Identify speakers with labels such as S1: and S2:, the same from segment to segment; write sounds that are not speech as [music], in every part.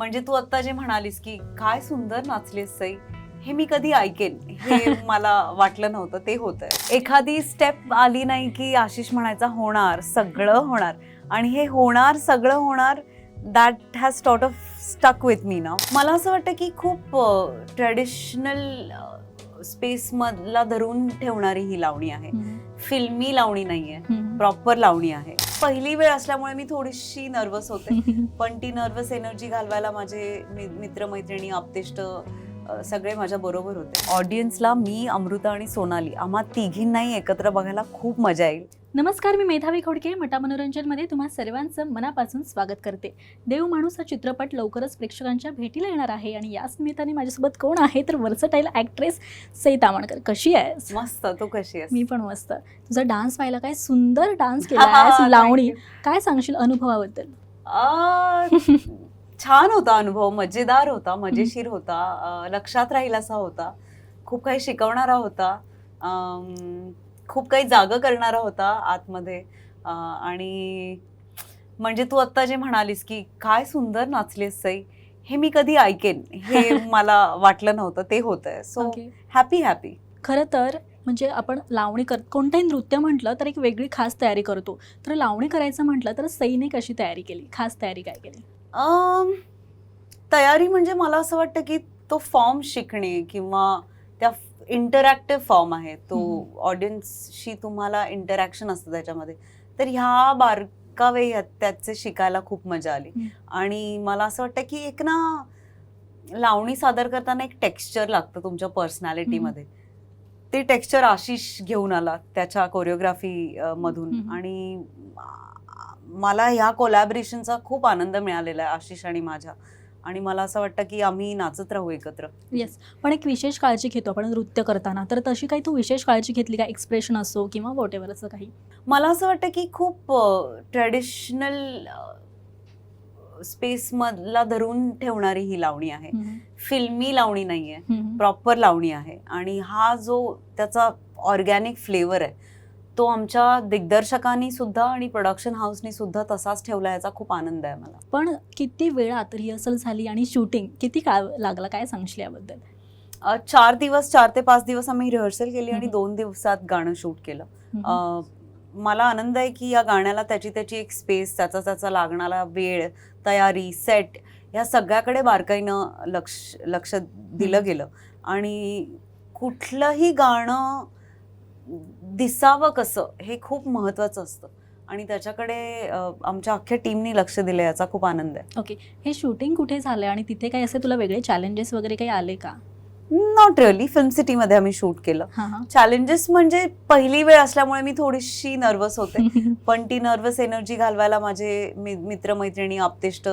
S1: म्हणजे तू आता जे म्हणालीस की काय सुंदर नाचलीस सई हे मी कधी ऐकेन. हे [laughs] मला वाटलं नव्हतं ते होतंय. एखादी स्टेप आली नाही की आशिष म्हणायचा होणार सगळं होणार. आणि हे होणार सगळं होणार दॅट हॅज टॉट ऑफ स्टक विथ मी ना मला असं वाटतं की खूप ट्रेडिशनल स्पेसमधला धरून ठेवणारी ही लावणी आहे. फिल्मी लावणी नाहीये. प्रॉपर लावणी आहे. पहिली वेळ असल्यामुळे मी थोडीशी नर्वस होते. [laughs] पण ती नर्वस एनर्जी घालवायला माझे मित्रमैत्रिणी आपतेष्ट सगळे माझ्या बरोबर होते. ऑडियन्सला मी अमृता आणि सोनाली आम्हा तिघींनाही एकत्र बघायला खूप मजा येईल.
S2: नमस्कार मी मेधावी खोडके मटा मनोरंजनमध्ये तुम्हा सर्वांचं मनापासून स्वागत करते. देव माणूस हा चित्रपट लवकरच प्रेक्षकांच्या भेटीला येणार आहे आणि याच निमित्ताने माझ्यासोबत कोण आहे तर वर्सटाईल ॲक्ट्रेस सई तावणकर. कशी आहेस?
S1: मस्त तू कशी आहेस?
S2: मी पण मस्त. तुझा डान्स पाहिला काय सुंदर डान्स केला [laughs] लावणी. काय सांगशील अनुभवाबद्दल?
S1: छान होता अनुभव मजेदार होता मजेशीर होता लक्षात राहील असा होता. खूप काही शिकवणारा होता. खूप काही जाग करणारा होता आतमध्ये. आणि म्हणजे तू आत्ता जे म्हणालीस की काय सुंदर नाचलीस सई हे मी कधी ऐकेन हे [laughs] मला वाटलं नव्हतं ते होतंय. सो हॅपी हॅपी
S2: खरं तर म्हणजे आपण लावणी कर कोणतंही नृत्य म्हटलं तर एक वेगळी खास तयारी करतो. तर लावणी करायचं म्हटलं तर सईने कशी तयारी केली? खास तयारी काय केली?
S1: तयारी म्हणजे मला असं वाटतं की तो फॉर्म शिकणे किंवा त्या इंटरॅक्टिव्ह फॉर्म आहे तो. ऑडियन्सशी तुम्हाला इंटरॅक्शन असतं त्याच्यामध्ये तर ह्या बारकावे त्याचे शिकायला खूप मजा आली. आणि मला असं वाटतं की एक ना लावणी सादर करताना एक टेक्स्चर लागतं तुमच्या पर्सनॅलिटीमध्ये ते टेक्स्चर आशिष घेऊन आला त्याच्या कोरिओग्राफी मधून. आणि मला ह्या कोलॅबरेशनचा खूप आनंद मिळालेला आहे आशिष आणि माझ्या आणि मला असं वाटतं की आम्ही नाचत राहू एकत्र.
S2: येस पण एक विशेष काळजी घेतो आपण नृत्य करताना. तर तशी काही तू विशेष काळजी घेतली का? एक्सप्रेशन असो किंवा वॉट एव्हर असं काही?
S1: मला असं वाटतं की खूप ट्रेडिशनल स्पेसमधला धरून ठेवणारी ही लावणी आहे. फिल्मी लावणी नाहीये. प्रॉपर लावणी आहे. आणि हा जो त्याचा ऑर्गॅनिक फ्लेवर आहे तो आमच्या दिग्दर्शकांनी सुद्धा आणि प्रोडक्शन हाऊसनी सुद्धा तसाच ठेवला याचा खूप आनंद आहे मला.
S2: पण किती वेळात रिहर्सल झाली आणि शूटिंग किती काळ लागला? काय सांगशील याबद्दल?
S1: चार दिवस चार ते पाच दिवस आम्ही रिहर्सल केली आणि. दोन दिवसात गाणं शूट केलं. मला आनंद आहे की या गाण्याला त्याची त्याची एक स्पेस त्याचा त्याचा लागणारा वेळ तयारी सेट या सगळ्याकडे बारकाईनं लक्ष लक्ष दिलं. गेलं. आणि कुठलंही गाणं दिसावं कसं हे खूप महत्वाचं असतं. आणि त्याच्याकडे आमच्या अख्ख्या टीमनी लक्ष दिलं याचा खूप आनंद आहे.
S2: ओके. हे शूटिंग कुठे झालं आणि तिथे काही असे तुला वेगळे चॅलेंजेस वगैरे काही आले का?
S1: नॉट रिअली फिल्म सिटीमध्ये आम्ही शूट केलं.
S2: हां हां.
S1: चॅलेंजेस म्हणजे पहिली वेळ असल्यामुळे मी थोडीशी नर्वस होते. [laughs] पण ती नर्वस एनर्जी घालवायला माझे मित्रमैत्रिणी आपतेष्ट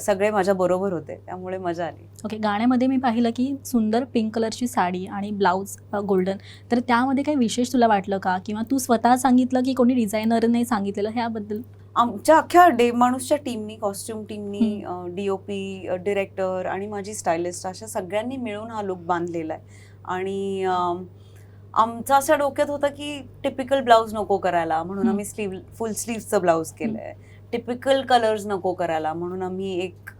S1: सगळे माझ्या बरोबर होते त्यामुळे मजा आली.
S2: ओके गाण्यामध्ये मी पाहिलं की सुंदर पिंक कलरची साडी आणि ब्लाऊज गोल्डन तर त्यामध्ये काही विशेष तुला वाटलं का? किंवा तू स्वतः सांगितलं की कोणी डिझायनरने सांगितलेलं ह्याबद्दल?
S1: आमच्या अख्ख्या डे माणूसच्या टीमनी कॉस्ट्युम टीमनी डीओपी डिरेक्टर आणि माझी स्टायलिस्ट अशा सगळ्यांनी मिळून हा लुक बांधलेला आहे. आणि आमचं असं डोक्यात होतं की टिपिकल ब्लाऊज नको करायला. म्हणून. आम्ही स्लीव फुल स्लीव्हचं ब्लाऊज केलंय. टिपिकल कलर्स नको करायला. म्हणून आम्ही एक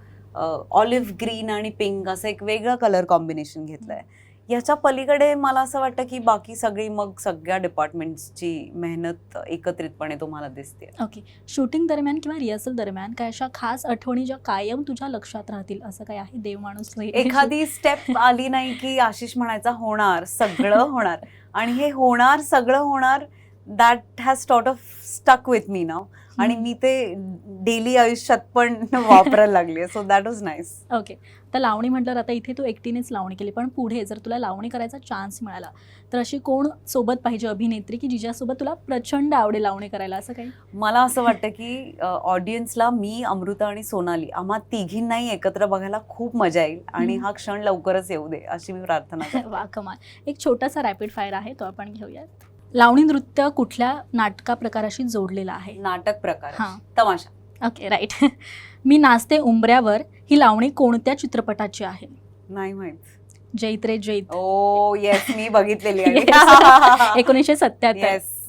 S1: ऑलिव्ह ग्रीन आणि पिंक असं एक वेगळं कलर कॉम्बिनेशन घेतलंय. याच्या पलीकडे मला असं वाटतं की बाकी सगळी मग सगळ्या डिपार्टमेंट्सची मेहनत एकत्रितपणे तुम्हाला दिसते.
S2: ओके शूटिंग दरम्यान किंवा रिहर्सल दरम्यान काय अशा खास आठवणी ज्या कायम तुझ्या लक्षात राहतील असं काय आहे? देव माणूस
S1: एखादी स्टेप आली नाही की आशिष म्हणायचा होणार सगळं होणार. आणि हे होणार सगळं होणार दॅट हॅज टॉट ऑफ स्टक विथ मी नाव आणि मी ते डेली आयुष्यात पण [laughs] वापरायला लागली so that was nice
S2: okay तर लावणी म्हटलं आता इथे तू एकटीनेच लावणी केली पण पुढे जर तुला लावणी करायचा चान्स मिळाला तर अशी कोण सोबत पाहिजे अभिनेत्री की जिच्यासोबत तुला प्रचंड आवडेल लावणी करायला? असं काही?
S1: मला असं वाटतं की ऑडियन्सला मी अमृता आणि सोनाली आम्हा तिघींनाही एकत्र बघायला खूप मजा येईल. आणि. हा क्षण लवकरच येऊ दे अशी मी प्रार्थना [laughs]
S2: वा कमाल. एक छोटासा रॅपिड फायर आहे तो आपण घेऊयात. लावणी नृत्य कुठल्या नाटका प्रकाराशी जोडलेला आहे?
S1: नाटक प्रकार.
S2: हां.
S1: तमाशा.
S2: Okay right. [laughs] मी नाचते उंबऱ्यावर ही लावणी कोणत्या चित्रपटाची आहे?
S1: नाही माहीत.
S2: जैत रे जैत.
S1: ओ येस मी बघितलेली आहे. [laughs] [laughs]
S2: एकोणीसशे सत्याहत्तर.
S1: येस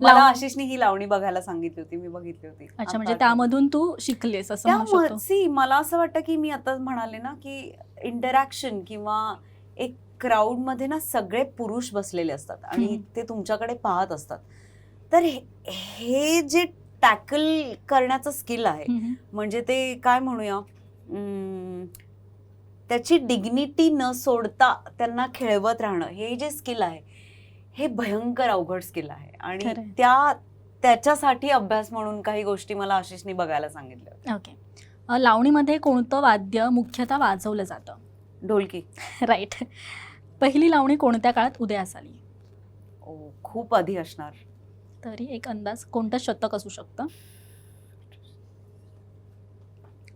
S1: मला
S2: लावणी-
S1: आशिषने ही लावणी बघायला सांगितली होती मी बघितली होती.
S2: अच्छा
S1: आता
S2: म्हणजे
S1: आठवलं.
S2: त्यामधून तू शिकलेस असं म्हणू
S1: सी मला असं वाटतं की मी आताच म्हणाले ना की इंटरॅक्शन किंवा एक क्राऊडमध्ये ना सगळे पुरुष बसलेले असतात आणि. ते तुमच्याकडे पाहत असतात तर हे- जे टॅकल करण्याचं स्किल आहे. म्हणजे ते काय म्हणूया त्याची डिग्निटी न सोडता त्यांना खेळवत राहणं हे जे स्किल आहे हे भयंकर अवघड स्किल आहे आणि. त्या त्याच्यासाठी अभ्यास म्हणून काही गोष्टी मला आशिषने बघायला सांगितल्या.
S2: ओके लावणीमध्ये कोणतं वाद्य मुख्यतः वाजवलं जातं
S1: ढोलकी [laughs]
S2: राईट पहिली लावणी कोणत्या काळात उदयास आली?
S1: ओ खूप आधी असणार.
S2: तरी एक अंदाज कोणतं शतक असू शकतं?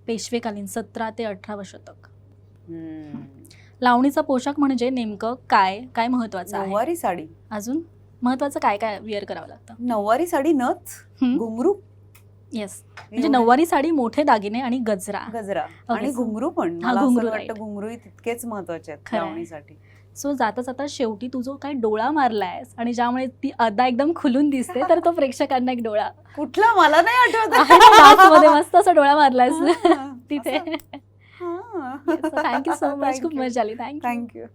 S2: पेशवेकालीन सतरा ते अठरावं शतक. लावणीचा पोशाख म्हणजे नेमकं काय? काय महत्वाचं आहे?
S1: नऊवारी साडी.
S2: अजून? महत्वाचं काय काय विअर करावं लागतं?
S1: नऊवारी साडी नथ
S2: हम्म.
S1: घुंगरू
S2: येस म्हणजे नऊवारी साडी मोठे दागिने आणि गजरा.
S1: गजरा. आणि घुंगरू पण. मला असं
S2: घुंगरू,
S1: वाटतं. घुंगरूही तितकेच महत्त्वाचे आहेत
S2: खरंय.
S1: लावणीसाठी.
S2: सो जाता जाता शेवटी तू जो काय डोळा मारलायस आणि ज्यामुळे ती अदा एकदम खुलून दिसते तर तो प्रेक्षकांना एक डोळा.
S1: कुठला? मला नाही आठवत. [laughs]
S2: मस्त असा डोळा मारलायस तिथे. थँक्यू सो मच खूप. मजा आली. Thank you
S1: you.